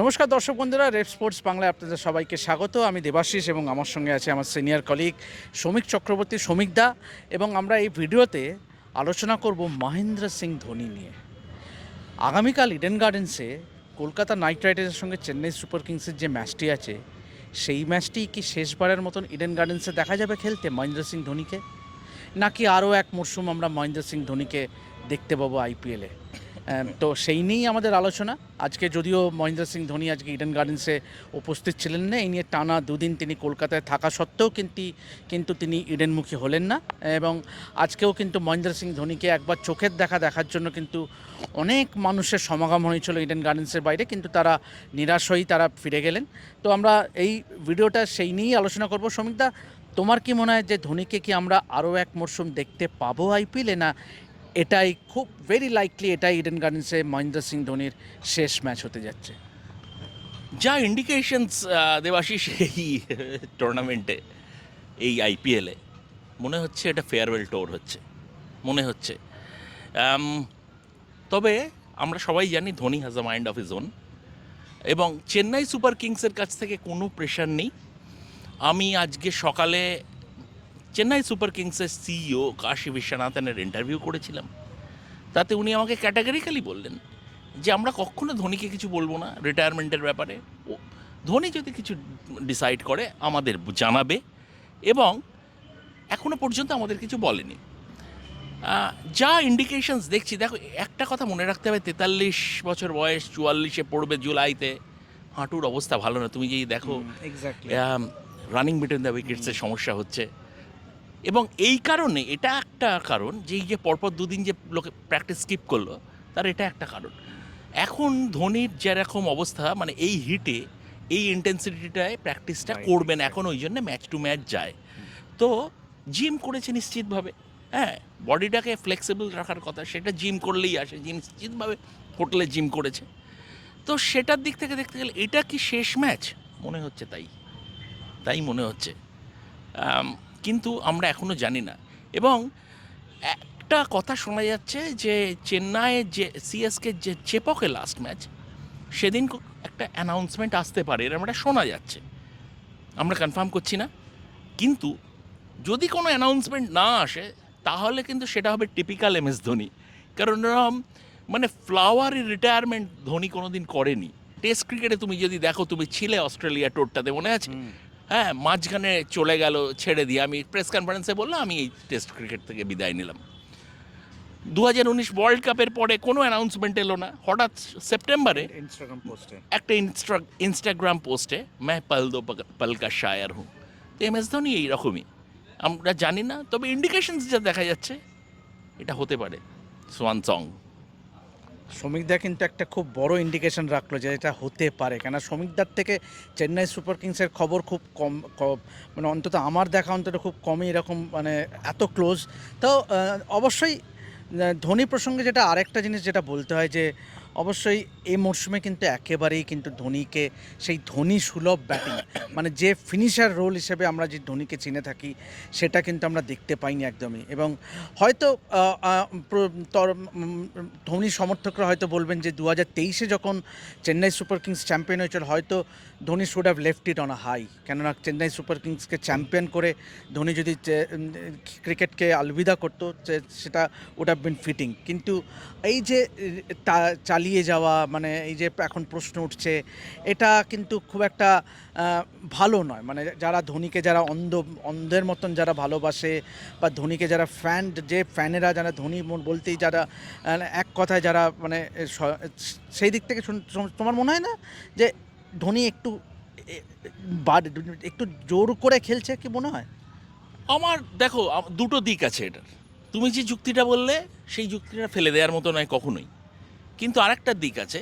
নমস্কার দর্শক বন্ধুরা, রেড স্পোর্টস বাংলায় আপনাদের সবাইকে স্বাগত। আমি দেবাশিস এবং আমার সঙ্গে আছে আমার সিনিয়র কলিগ শ্রমিক চক্রবর্তী শ্রমিক দা এবং আমরা এই ভিডিওতে আলোচনা করব মহেন্দ্র সিং ধোনি নিয়ে। আগামীকাল ইডেন গার্ডেন্সে কলকাতা নাইট রাইডার্সের সঙ্গে চেন্নাই সুপার কিংসের যে ম্যাচটি আছে, সেই ম্যাচটি কি শেষবারের মতন ইডেন গার্ডেন্সে দেখা যাবে খেলতে মহেন্দ্র সিং ধোনিকে? নাকি আরও এক মরশুম আমরা মহেন্দ্র সিং ধোনিকে দেখতে পাবো আইপিএলে তো সেই নিয়েই আমাদের আলোচনা। আজকে যদিও মহেন্দ্র সিং ধোনি আজকে ইডেন গার্ডেন্সে উপস্থিত ছিলেন না, এই নিয়ে টানা দুদিন তিনি কলকাতায় থাকা সত্ত্বেও কিন্তু কিন্তু তিনি ইডেনমুখী হলেন না। এবং আজকেও কিন্তু মহেন্দ্র সিং ধোনিকে একবার চোখের দেখা দেখার জন্য কিন্তু অনেক মানুষের সমাগম হয়েছিল ইডেন গার্ডেন্সের বাইরে, কিন্তু তারা নিরাশ হয়েই তারা ফিরে গেলেন। তো আমরা এই ভিডিওটা সেই নিয়েই আলোচনা করব। শ্রমিকদা তোমার কি মনে হয় যে ধোনিকে কি আমরা আরও এক মরশুম দেখতে পাবো আইপিএলে, না এটাই খুব ভেরি লাইকলি এটাই ইডেন গার্ডেন্সে মহেন্দ্র সিং ধোনির শেষ ম্যাচ হতে যাচ্ছে। যা ইন্ডিকেশনস দেবাশিস, এই টুর্নামেন্টে এই আইপিএলে মনে হচ্ছে এটা ফেয়ারওয়েল টোর হচ্ছে, মনে হচ্ছে। তবে আমরা সবাই জানি Dhoni has a mind of his own এবং চেন্নাই সুপার কিংসের কাছ থেকে কোনো প্রেশার নেই। আমি আজকে সকালে চেন্নাই সুপার কিংসের সিইও কাশী বিশ্বনাথনের ইন্টারভিউ করেছিলাম। তাতে উনি আমাকে ক্যাটাগরিক্যালি বললেন যে আমরা কখনো ধোনিকে কিছু বলব না রিটায়ারমেন্টের ব্যাপারে। ও ধোনি যদি কিছু ডিসাইড করে আমাদের জানাবে এবং এখনও পর্যন্ত আমাদের কিছু বলেনি। যা ইন্ডিকেশনস দেখছি দেখো একটা কথা মনে রাখতে হবে তেতাল্লিশ বছর বয়স চুয়াল্লিশে পড়বে জুলাইতে হাঁটুর অবস্থা ভালো না। তুমি যেই দেখো রানিং বিটুইন দ্য উইকেটসের সমস্যা হচ্ছে। এবং এই কারণে এটা একটা কারণ যে এই যে পরপর দুদিন যে লোকে প্র্যাকটিস স্কিপ করল তার এটা একটা কারণ। এখন ধোনির যেরকম অবস্থা মানে এই হিটে এই ইন্টেন্সিটিটায় প্র্যাকটিসটা করবেন এখন ওই জন্য ম্যাচ টু ম্যাচ যায়। তো জিম করেছে নিশ্চিতভাবে হ্যাঁ? বডিটাকে ফ্লেক্সিবল রাখার কথা সেটা জিম করলেই আসে জিম নিশ্চিতভাবে হোটেলে জিম করেছে। তো সেটার দিক থেকে দেখতে গেলে এটা কি শেষ ম্যাচ মনে হচ্ছে তাই। তাই মনে হচ্ছে। কিন্তু আমরা এখনও জানি না। এবং একটা কথা শোনা যাচ্ছে যে চেন্নাইয়ের যে সিএসকে যে চেপকে লাস্ট ম্যাচ সেদিন একটা অ্যানাউন্সমেন্ট আসতে পারে এরকম একটা শোনা যাচ্ছে। আমরা কনফার্ম করছি না। কিন্তু যদি কোনো অ্যানাউন্সমেন্ট না আসে, তাহলে কিন্তু সেটা হবে টিপিক্যাল এম এস ধোনি। কারণ এরকম মানে ফ্লাওয়ারি রিটায়ারমেন্ট ধোনি কোনো দিন করেনি টেস্ট ক্রিকেটে তুমি যদি দেখো, তুমি ছিলে অস্ট্রেলিয়া টোরটাতে মনে আছে? হ্যাঁ মাঝখানে চলে গেল ছেড়ে দিয়ে। আমি প্রেস কনফারেন্সে বললাম আমি এই টেস্ট ক্রিকেট থেকে বিদায় নিলাম। দু হাজার উনিশ ওয়ার্ল্ড কাপের পরে কোনো অ্যানাউন্সমেন্ট এলো না। হঠাৎ সেপ্টেম্বরে ইনস্টাগ্রাম পোস্টে একটা ইনস্টা ইনস্টাগ্রাম পোস্টে ম্যাঁ পালদো পালকা শায়ার হুঁ তো এম এস ধোনি এইরকমই। আমরা জানি না তবে ইন্ডিকেশনস যা দেখা যাচ্ছে এটা হতে পারে। সোয়ান সং শ্রমিকদা কিন্তু একটা খুব বড় ইন্ডিকেশন রাখল যে এটা হতে পারে। কেন শ্রমিকদার থেকে চেন্নাই সুপার কিংসের খবর খুব কম মানে অন্তত আমার দেখা অন্তত খুব কমই এরকম মানে এত ক্লোজ তো অবশ্যই ধোনি প্রসঙ্গে যেটা আরেকটা জিনিস যেটা বলতে হয় যে অবশ্যই এই মরশুমে কিন্তু একেবারেই কিন্তু ধোনিকে, সেই ধোনি সুলভ ব্যাটিং মানে যে ফিনিশার রোল হিসেবে আমরা যে ধোনিকে চিনে থাকি, সেটা কিন্তু আমরা দেখতে পাইনি একদমই। এবং হয়তো ধোনি সমর্থকরা হয়তো বলবেন যে দু হাজার তেইশে যখন চেন্নাই সুপার কিংস চ্যাম্পিয়ন হয়েছিল, হয়তো Dhoni should have left it on a high কেননা চেন্নাই সুপার কিংসকে চ্যাম্পিয়ন করে ধোনি যদি ক্রিকেটকে আলবিদা করতো সেটা হ্যাভ বিন ফিটিং কিন্তু এই যে, তা- চালিয়ে যাওয়া মানে এই যে এখন প্রশ্ন উঠছে, এটা কিন্তু খুব একটা ভালো নয়। মানে যারা ধোনিকে যারা অন্ধ, অন্ধের মতন যারা ভালোবাসে বা ধোনিকে যারা ফ্যান যে ফ্যানেরা যারা ধোনি বলতেই যারা এক কথায় যারা মানে সেই দিক থেকে তোমার মনে হয় না যে ধোনি একটু একটু জোর করে খেলছে কি মনে হয়? আমার, দেখো দুটো দিক আছে এটার। তুমি যে যুক্তিটা বললে, সেই যুক্তিটা ফেলে দেওয়ার মতো নয় কখনোই। কিন্তু আরেকটা দিক আছে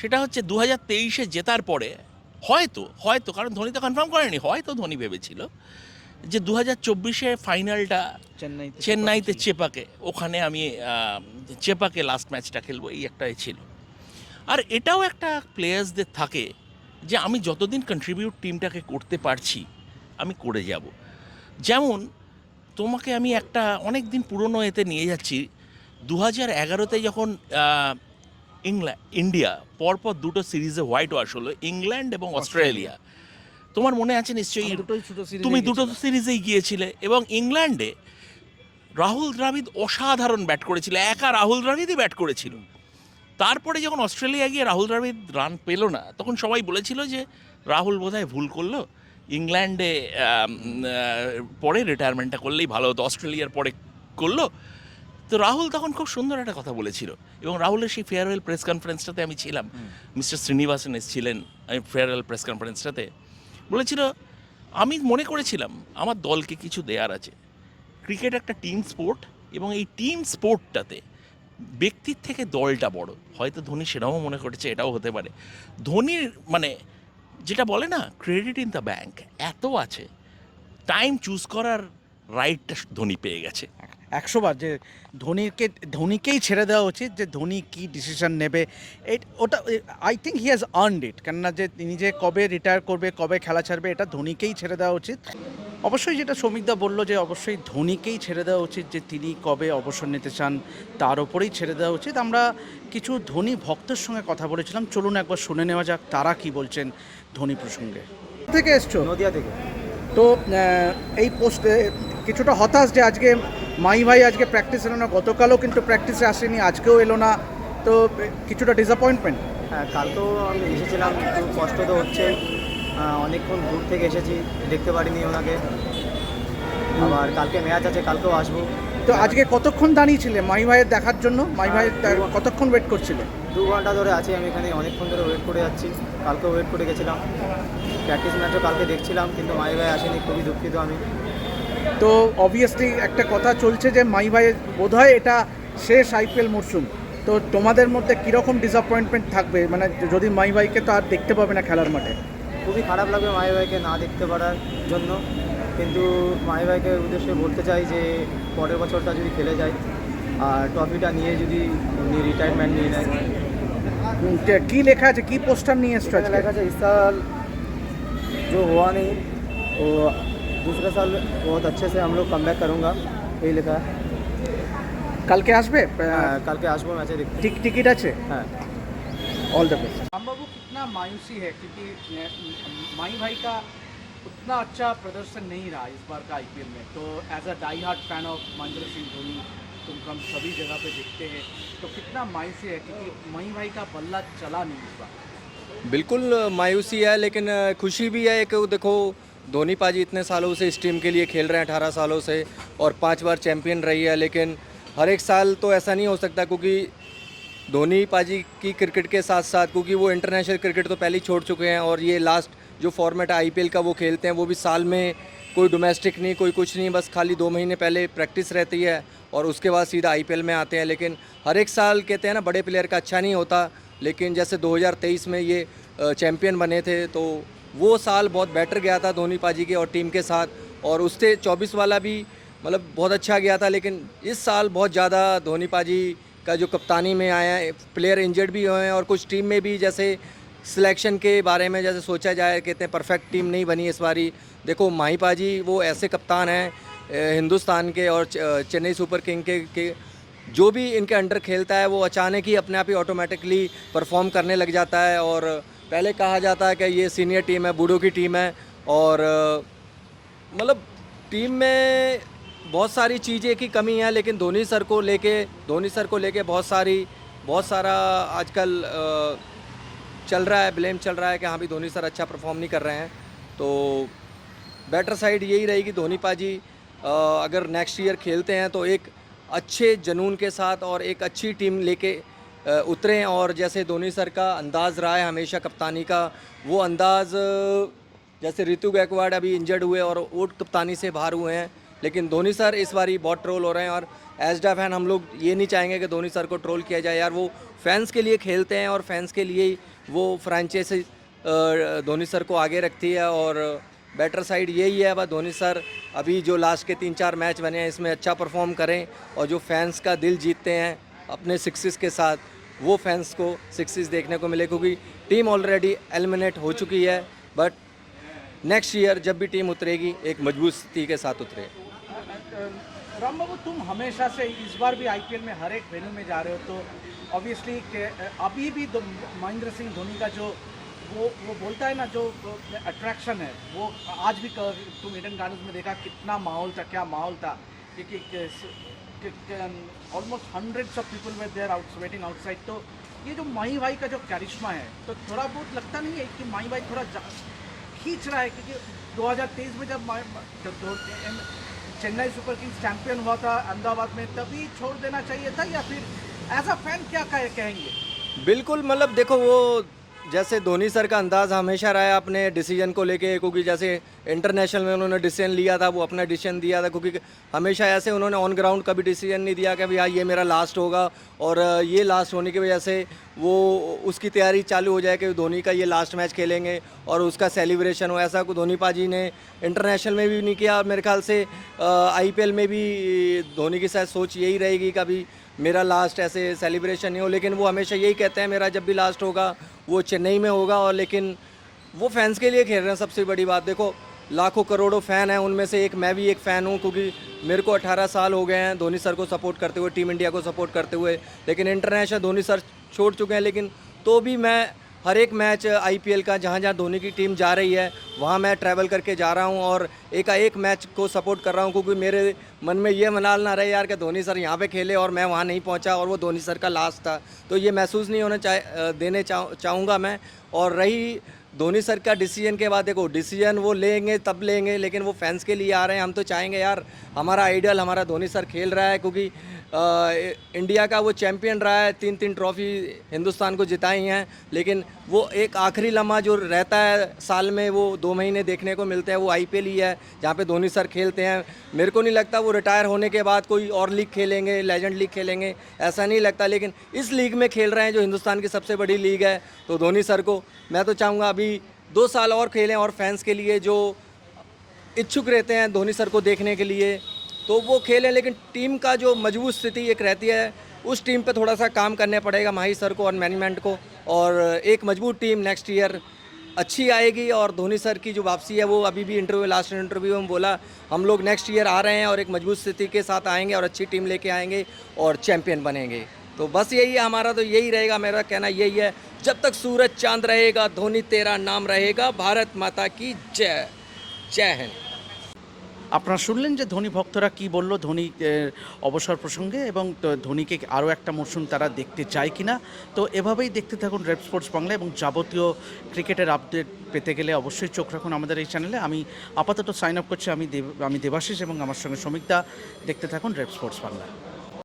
সেটা হচ্ছে দু হাজার তেইশে জেতার পরে হয়তো হয়তো কারণ ধোনি তো কনফার্ম করেনি হয়তো ধোনি ভেবেছিল যে দু হাজার চব্বিশে ফাইনালটা চেন্নাই চেন্নাইতে চেপাকে ওখানে আমি চেপাকে লাস্ট ম্যাচটা খেলব এই একটাই ছিল। আর এটাও একটা প্লেয়ার্সদের থাকে যে আমি যতদিন কন্ট্রিবিউট টিমটাকে করতে পারছি আমি করে যাব। যেমন তোমাকে আমি একটা অনেক দিন পুরনো এতে নিয়ে যাচ্ছি দু হাজার এগারোতে যখন ইংল্যান্ড ইন্ডিয়া পরপর দুটো সিরিজে হোয়াইট ওয়াশ হলো ইংল্যান্ড এবং অস্ট্রেলিয়া। তোমার মনে আছে নিশ্চয়ই তুমি দুটো। সিরিজেই গিয়েছিলে এবং ইংল্যান্ডে রাহুল দ্রাবিদ অসাধারণ ব্যাট করেছিল একা রাহুল দ্রাবিদই ব্যাট করেছিল। তারপরে যখন অস্ট্রেলিয়া গিয়ে রাহুল দ্রাবিদ রান পেল না তখন সবাই বলেছিল যে রাহুল বোধহয় ভুল করল। ইংল্যান্ডে পরে রিটায়ারমেন্টটা করলেই ভালো হতো অস্ট্রেলিয়ার পরে করল। তো রাহুল তখন খুব সুন্দর একটা কথা বলেছিল এবং রাহুলের সেই ফেয়ারওয়েল প্রেস কনফারেন্সটাতে আমি ছিলাম। মিস্টার শ্রীনিবাসন এসেছিলেন আমি ফেয়ারওয়েল প্রেস কনফারেন্সটাতে বলেছিল আমি মনে করেছিলাম আমার দলকে কিছু দেয়ার আছে। ক্রিকেট একটা টিম স্পোর্ট এবং এই টিম স্পোর্টটাতে ব্যক্তির থেকে দলটা বড়। হয়তো ধোনি সেটাও মনে করেছে এটাও হতে পারে। ধোনির মানে যেটা বলে না ক্রেডিট ইন দ্য ব্যাংক এত আছে। টাইম চুজ করার রাইটটা ধোনি পেয়ে গেছে। একশো বার যে ধোনিকে ধোনিকেই ছেড়ে দেওয়া উচিত যে ধোনি কি ডিসিশন নেবে। এই ওটা I think he has earned it কেননা যে তিনি যে কবে রিটায়ার করবে কবে খেলা ছাড়বে এটা ধোনিকেই ছেড়ে দেওয়া উচিত। অবশ্যই যেটা শ্রমিকদা বলল যে অবশ্যই ধোনিকেই ছেড়ে দেওয়া উচিত যে তিনি কবে অবসর নিতে চান তার ওপরেই ছেড়ে দেওয়া উচিত। আমরা কিছু ধোনি ভক্তের সঙ্গে কথা বলেছিলাম চলুন একবার শুনে নেওয়া যাক তারা কি বলছেন ধোনি প্রসঙ্গে। থেকে এসছো? নদিয়া থেকে। তো এই পোস্টে কিছুটা হতাশ যে আজকে মাই ভাই আজকে প্র্যাকটিস এলো না গতকালও কিন্তু প্র্যাকটিসে আসেনি আজকেও এলো না। তো কিছুটা ডিসঅ্যাপয়েন্টমেন্ট হ্যাঁ কালকেও আমি এসেছিলাম একটু কষ্ট তো হচ্ছে। অনেকক্ষণ দূর থেকে এসেছি দেখতে পারিনি ওনাকে। আবার কালকে ম্যাচ আছে কালকেও আসব। তো আজকে কতক্ষণ দাঁড়িয়েছিলে মাই ভাইয়ের দেখার জন্য? মাই ভাই কতক্ষণ ওয়েট করছিলে? দু ঘণ্টা ধরে আছি আমি এখানে অনেকক্ষণ ধরে ওয়েট করে যাচ্ছি। কালকেও ওয়েট করে গেছিলাম। প্র্যাকটিস ম্যাচও কালকে দেখছিলাম কিন্তু মাই ভাই আসেনি খুবই দুঃখিত আমি। তো অবভিয়াসলি একটা কথা চলছে যে মাই ভাইয়ের বোধহয় এটা শেষ আইপিএল মরশুম তো তোমাদের মধ্যে কীরকম ডিসঅ্যাপয়েন্টমেন্ট থাকবে মানে যদি মাই ভাইকে তো আর দেখতে পাবে না খেলার মাঠে খুবই খারাপ লাগবে মাই ভাইকে না দেখতে পারার জন্য কিন্তু মাই ভাইকে উদ্দেশ্যে বলতে চাই যে পরের বছরটা যদি খেলে যায় আর ট্রফিটা নিয়ে যদি উনি রিটায়ারমেন্ট নিয়ে নেয় উম, কে- কি লেখা আছে কি পোস্টার নিয়ে এসছো मैंने আজকে लिखा था इस साल जो हुआ नहीं वो दूसरे साल बहुत अच्छे से हम लोग कम करूँगा यही लिखा है কালকে আসবে हाँ, कल के आशबो मैचे देखते टिक टिकट আছে हैं all the best Ram Babu कितना मायूसी है क्योंकि अ, माई भाई का उतना अच्छा प्रदर्शन नहीं रहा इस बार का आईपीएल में तो as a die hard fan of Mahendra Singh Dhoni तुमको हम सभी जगह पे देखते हैं तो कितना मायूसी है क्योंकि मई भाई का बल्ला चला नहीं इस बार बिल्कुल मायूसी है लेकिन खुशी भी है कि देखो धोनी पाजी इतने सालों से इस टीम के लिए खेल रहे हैं, अठारह सालों से, और पाँच बार चैंपियन रही है, लेकिन हर एक साल तो ऐसा नहीं हो सकता क्योंकि धोनी पाजी की क्रिकेट के साथ साथ क्योंकि वो इंटरनेशनल क्रिकेट तो पहले ही छोड़ चुके हैं, और ये लास्ट जो फॉर्मेट है आईपीएल का वो खेलते हैं, वो भी साल में कोई डोमेस्टिक नहीं, कोई कुछ नहीं, बस खाली दो महीने पहले प्रैक्टिस रहती है, और उसके बाद सीधा आईपीएल में आते हैं, लेकिन हर एक साल कहते हैं ना, बड़े प्लेयर का अच्छा नहीं होता, लेकिन जैसे 2023 में ये चैम्पियन बने थे तो वो साल बहुत बेटर गया था धोनी पाजी के और टीम के साथ। और उससे 24 वाला भी मतलब बहुत अच्छा गया था लेकिन इस साल बहुत ज़्यादा धोनी पाजी का जो कप्तानी में आया है प्लेयर इंजर्ड भी हुए हैं और कुछ टीम में भी जैसे सिलेक्शन के बारे में जैसे सोचा जाए कहते हैं परफेक्ट टीम नहीं बनी इस बारी। देखो माही पाजी वो ऐसे कप्तान हैं हिंदुस्तान के और चेन्नई सुपर किंग के, के जो भी इनके अंडर खेलता है वो अचानक ही अपने आप ही ऑटोमेटिकली परफॉर्म करने लग जाता है और पहले कहा जाता है कि ये सीनियर टीम है, बूढ़ों की टीम है और मतलब टीम में बहुत सारी चीज़ें की कमी है, लेकिन धोनी सर को लेके, धोनी सर को लेके बहुत सारी, बहुत सारा आजकल चल रहा है, ब्लेम चल रहा है कि हाँ भी धोनी सर अच्छा परफॉर्म नहीं कर रहे हैं। तो बेटर साइड यही रहेगी धोनी पाजी। अगर नेक्स्ट ईयर खेलते हैं तो एक अच्छे जनून के साथ और एक अच्छी टीम लेके उतरें और जैसे धोनी सर का अंदाज़ रहा है हमेशा कप्तानी का, वो अंदाज़, जैसे ऋतु गायकवाड़ अभी इंजर्ड हुए और वो कप्तानी से बाहर हुए हैं, लेकिन धोनी सर इस बारी बहुत ट्रोल हो रहे हैं और एज डा फ़ैन हम लोग ये नहीं चाहेंगे कि धोनी सर को ट्रोल किया जाए। यार वो फैंस के लिए खेलते हैं और फैंस के लिए ही वो फ्रेंचाइजी धोनी सर को आगे रखती है और बेटर साइड यही है। बस धोनी सर अभी जो लास्ट के तीन चार मैच बने हैं, इसमें अच्छा परफॉर्म करें और जो फैंस का दिल जीतते हैं अपने सिक्सेस के साथ, वो फैंस को सिक्सेस देखने को मिले, क्योंकि टीम ऑलरेडी एलिमिनेट हो चुकी है बट नेक्स्ट ईयर जब भी टीम उतरेगी, एक मज़बूत स्थिति के साथ उतरे। राम बाबू, तुम हमेशा से इस बार भी आईपीएल में हर एक वेन्यू में जा रहे हो तो ऑब्वियसली अभी भी महेंद्र सिंह धोनी का जो, वो वो बोलता है ना, जो अट्रैक्शन है, वो आज भी तुम ईडन गार्डन्स में देखा, कितना माहौल था, क्या माहौल था almost hundreds of people were there out waiting outside तो ये जो माही भाई का जो करिश्मा है तो थोड़ा बहुत लगता नहीं है कि माही भाई थोड़ा खींच रहा है? क्योंकि 2023 में जब चेन्नई सुपर किंग्स चैंपियन हुआ था अहमदाबाद में, तभी छोड़ देना चाहिए था या फिर एज अ फ़ैन क्या कहेंगे? बिल्कुल मतलब देखो वो जैसे धोनी सर का अंदाज हमेशा रहा है अपने डिसीज़न को लेके, क्योंकि जैसे इंटरनेशनल में उन्होंने डिसीज़न लिया था, वो अपना डिसीज़न दिया था, क्योंकि हमेशा ऐसे उन्होंने ऑन ग्राउंड कभी डिसीज़न नहीं दिया कि भैया ये मेरा लास्ट होगा। और, ये लास्ट होने की वजह से वो उसकी तैयारी चालू हो जाए कि धोनी का ये लास्ट मैच खेलेंगे और उसका सेलिब्रेशन हो। ऐसा धोनी पाजी ने इंटरनेशनल में भी नहीं किया। मेरे ख्याल से आईपीएल में भी धोनी की शायद सोच यही रहेगी कभी मेरा लास्ट ऐसे सेलिब्रेशन नहीं हो। लेकिन वो हमेशा यही कहते हैं, मेरा जब भी लास्ट होगा वो चेन्नई में होगा और लेकिन वो फैंस के लिए खेल रहे हैं सबसे बड़ी बात। देखो, लाखों करोड़ों फ़ैन हैं, उनमें से एक मैं भी एक फ़ैन हूँ, क्योंकि मेरे को 18 साल हो गए हैं धोनी सर को सपोर्ट करते हुए टीम इंडिया को सपोर्ट करते हुए। लेकिन इंटरनेशनल धोनी सर छोड़ चुके हैं, लेकिन तो भी मैं हर एक मैच आईपीएल का, जहाँ जहाँ धोनी की टीम जा रही है, वहाँ मैं ट्रैवल करके जा रहा हूँ और एक एक मैच को सपोर्ट कर रहा हूँ, क्योंकि मेरे मन में ये मनाल ना रहे यार कि धोनी सर यहाँ पे खेले और मैं वहाँ नहीं पहुँचा और वो धोनी सर का लास्ट था। तो ये महसूस नहीं होना चाह देने चाह, चाहूँगा मैं। और रही धोनी सर का डिसीज़न के बाद, देखो डिसीज़न वो लेंगे, तब लेंगे, लेकिन वो फैंस के लिए आ रहे हैं। हम तो चाहेंगे यार, हमारा आइडल हमारा धोनी सर खेल रहा है, क्योंकि इंडिया का वो चैंपियन रहा है तीन तीन ट्रॉफी हिंदुस्तान को जिताई हैं, लेकिन वो एक आखिरी लम्हा जो रहता है साल में, वो दो महीने देखने को मिलते हैं, वो आईपीएल ही है, जहाँ पे धोनी सर खेलते हैं। मेरे को नहीं लगता वो रिटायर होने के बाद कोई और लीग खेलेंगे लेजेंड लीग खेलेंगे, ऐसा नहीं लगता, लेकिन इस लीग में खेल रहे हैं जो हिंदुस्तान की सबसे बड़ी लीग है तो धोनी सर को मैं तो चाहूँगा अभी दो साल और खेलें और फैंस के लिए जो इच्छुक रहते हैं धोनी सर को देखने के लिए। तो वो खेलें लेकिन टीम का जो मज़बूत स्थिति एक रहती है, उस टीम पे थोड़ा सा काम करने पड़ेगा माही सर को और मैनेजमेंट को, और एक मज़बूत टीम नेक्स्ट ईयर अच्छी आएगी, और धोनी सर की जो वापसी है, वो अभी भी इंटरव्यू लास्ट इंटरव्यू में बोला, हम लोग नेक्स्ट ईयर आ रहे हैं और एक मज़बूत स्थिति के साथ आएँगे और अच्छी टीम लेके आएँगे और चैंपियन बनेंगे। तो बस यही है हमारा तो यही रहेगा मेरा कहना यही है। जब तक सूरज चाँद रहेगा, धोनी तेरा नाम रहेगा। भारत माता की जय। जय हिंद। আপনারা শুনলেন যে ধোনি ভক্তরা কি বলল ধোনি অবসর প্রসঙ্গে এবং ধোনিকে আরও একটা মরশুম তারা দেখতে চায় কি না তো এভাবেই দেখতে থাকুন রেড স্পোর্টস বাংলা এবং যাবতীয় ক্রিকেটের আপডেট পেতে গেলে অবশ্যই চোখ রাখুন আমাদের এই চ্যানেলে। আমি আপাতত সাইন আপ করছি, আমি দেব, আমি দেবাশিস এবং আমার সঙ্গে শ্রমিকদা দেখতে থাকুন রেড স্পোর্টস বাংলা।